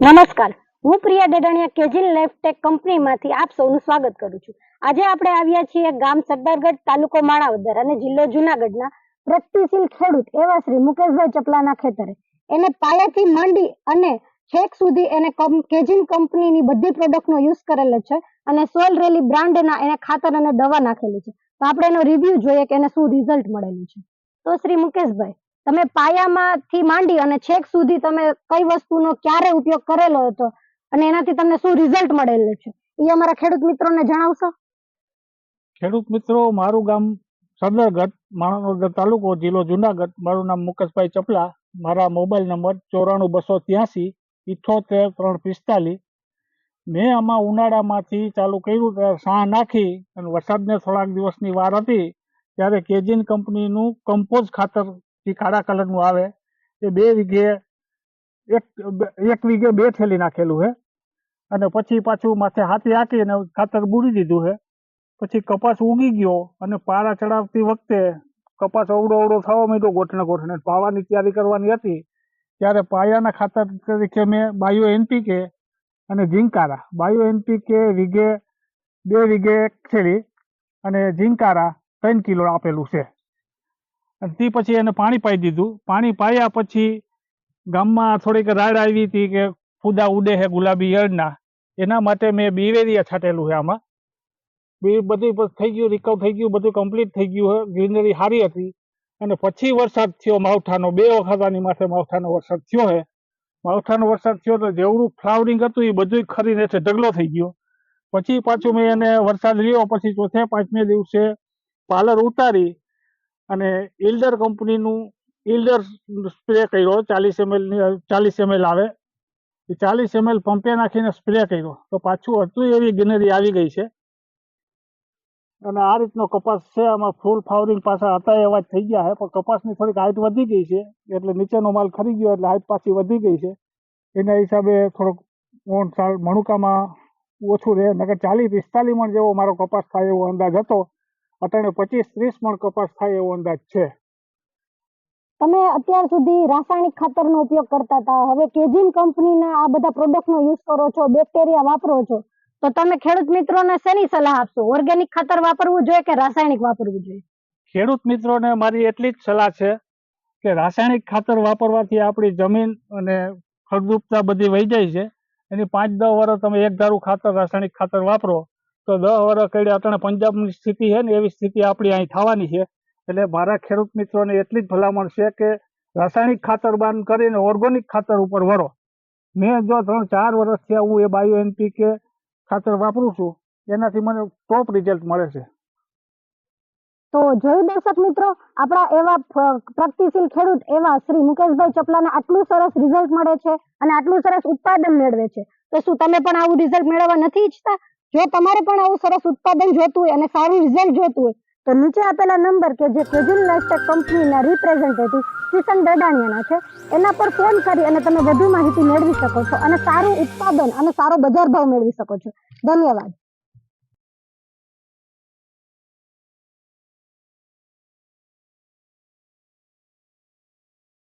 નમસ્કાર. હું પ્રિયા ડેડાણીયા કેજીન લેફટેક કંપનીમાંથી આપ સૌનું સ્વાગત કરું છું. આજે આપણે આવ્યા છીએ ગામ સરદારગઢ તાલુકો માણાવદર અને જિલ્લો જુનાગઢના પ્રગતિશીલ ખેડૂત એવા શ્રી મુકેશભાઈ ચપલાના ખેતરે. એને પાયાથી માંડી અને છેક સુધી એને કેજીન કંપનીની બધી પ્રોડક્ટનો યુઝ કરેલો છે અને સોલ રેલી બ્રાન્ડના એને ખાતર અને દવા નાખેલી છે. તો આપણે એનો રિવ્યુ જોઈએ કે એને શું રિઝલ્ટ મળેલું છે. તો શ્રી મુકેશભાઈ તમે પાયામાંથી માંડી અને છેક સુધી તમે કઈ વસ્તુનો ક્યારે ઉપયોગ કરેલો હતો અને એનાથી તમને શું રિઝલ્ટ મળેલું છે? એ અમારા ખેડૂત મિત્રોને જણાવશો? ખેડૂત મિત્રો, મારું ગામ સરદારગઢ માણાવદર તાલુકો, જિલ્લો જુનાગઢ. મારું નામ મુકેશભાઈ ચપલા. મારા મોબાઈલ નંબર ચોરાણું બસો ત્યાસી, ઇઠોતેર, ત્રણ પિસ્તાલીસ. મેં આમાં ઉનાળામાંથી ચાલુ કર્યું, ત્યારે સાહ નાખી અને વરસાદને થોડાક દિવસની વાર હતી, ત્યારે કેજીન કંપનીનું કમ્પોઝ ખાતર જે કાળા કલરનું આવે. એ બે વીઘે એક એક વીઘે બે થેલી નાખેલું છે અને પછી પાછું માથે હાથી હાંકીને ખાતર બુડી દીધું છે પછી કપાસ ઉગી ગયો અને પારા ચડાવતી વખતે કપાસ અવડો અવડો થવા માંડ્યો ગોઠણે ગોઠણે. પાવાની તૈયારી કરવાની હતી. ત્યારે પાયાના ખાતર તરીકે મેં બાયો એનપીકે અને ઝીંકારા બાયો એનપીકે વીઘે બે વીઘે એક થેલી અને ઝીંકારા ત્રણ કિલો આપેલું છે. અને તે પછી એને પાણી પાઈ દીધું. પાણી પાયા પછી ગામમાં થોડીક રાડ આવી હતી કે ફૂદા ઉડે છે ગુલાબી યળના. એના માટે મેં બીવેરિયા છાંટેલું છે આમાં. બી બધું થઈ ગયું રિકવ થઈ ગયું, બધું કમ્પ્લીટ થઈ ગયું ગ્રીનરી સારી હતી. અને પછી વરસાદ થયો માવઠાનો. બે વખત આની માથે માવઠાનો વરસાદ થયો છે માવઠાનો વરસાદ થયો તો જેવડું ફ્લાવરિંગ હતું એ બધું ખરીને છે ઢગલો થઈ ગયો. પછી પાછું મેં એને વરસાદ રહ્યો પછી ચોથે પાંચમે દિવસે પાલર ઉતારી અને ઇલ્ડર કંપનીનું ઇલ્ડર સ્પ્રે કર્યો, ચાલીસ એમએલ ચાલીસ એમએલ આવે. એ ચાલીસ એમએલ પંપે નાખીને સ્પ્રે કર્યો. તો પાછું હતું એવી ગ્રીનરી આવી ગઈ છે. અને આ રીતનો કપાસ છે. આમાં ફૂલ ફાવરિંગ પાછા હતા એવા જ થઈ ગયા છે. પણ કપાસની થોડીક હાઈટ વધી ગઈ છે. એટલે નીચેનો માલ ખરી ગયો, એટલે હાઈટ પાછી વધી ગઈ છે. એના હિસાબે થોડોક મણુકામાં ઓછું રહે. નકર ચાલીસ પિસ્તાલીસ મણ જેવો મારો કપાસ થાય એવો અંદાજ હતો. અટાણે પચીસ ત્રીસ મણ કપાસ થાય એવો અંદાજ છે. તમે અત્યાર સુધી રાસાયણિક ખાતરનો ઉપયોગ કરતા હતા. હવે કેજીન કંપનીના આ બધા પ્રોડક્ટનો યુઝ કરો છો બેક્ટેરિયા વાપરો છો તો તમે ખેડૂત મિત્રોને શેની સલાહ આપશો? ઓર્ગેનિક ખાતર વાપરવું જોઈએ કે રાસાયણિક વાપરવું જોઈએ? ખેડૂત મિત્રોને મારી એટલી જ સલાહ છે કે રાસાયણિક ખાતર વાપરવાથી આપણી જમીન અને ફળદ્રુપતા બધી વહી જાય છે. એની પાંચ દસ વર્ષ તમે એક ધારું ખાતર રાસાયણિક ખાતર વાપરો તો દસ વર્ષ કરી આપણે પંજાબની સ્થિતિ છે ને એવી સ્થિતિ આપણી અહીં થવાની છે. એટલે મારા ખેડૂત મિત્રોને એટલી જ ભલામણ છે કે રાસાયણિક ખાતર બંધ કરીને ઓર્ગોનિક ખાતર ઉપર વળો મેં જો ત્રણ ચાર વર્ષ થયા હું એ બાયો એનપીકે ખાતર વાપરું છું, એનાથી મને ટોપ રિઝલ્ટ મળે છે. તો જોયું દર્શક મિત્રો, આપણા એવા પ્રગતિશીલ ખેડૂત એવા શ્રી મુકેશભાઈ ચપલાને આટલું સરસ રિઝલ્ટ મળે છે અને આટલું સરસ ઉત્પાદન મેળવે છે. તો શું તમે પણ આવું રિઝલ્ટ મેળવવા નથી ઈચ્છતા? જો તમારે પણ આવું સરસ ઉત્પાદન જોતું હોય અને સારું રિઝલ્ટ જોતું હોય, તો નીચે આપેલા નંબર કે જે કેજુલ લાઇફટેક કંપનીના રિપ્રેઝેન્ટેટિવ કિશન દડાણિયાના છે. એના પર ફોન કરી અને તમે વધુ માહિતી મેળવી શકો છો અને સારું ઉત્પાદન અને સારો બજાર ભાવ મેળવી શકો છો. ધન્યવાદ.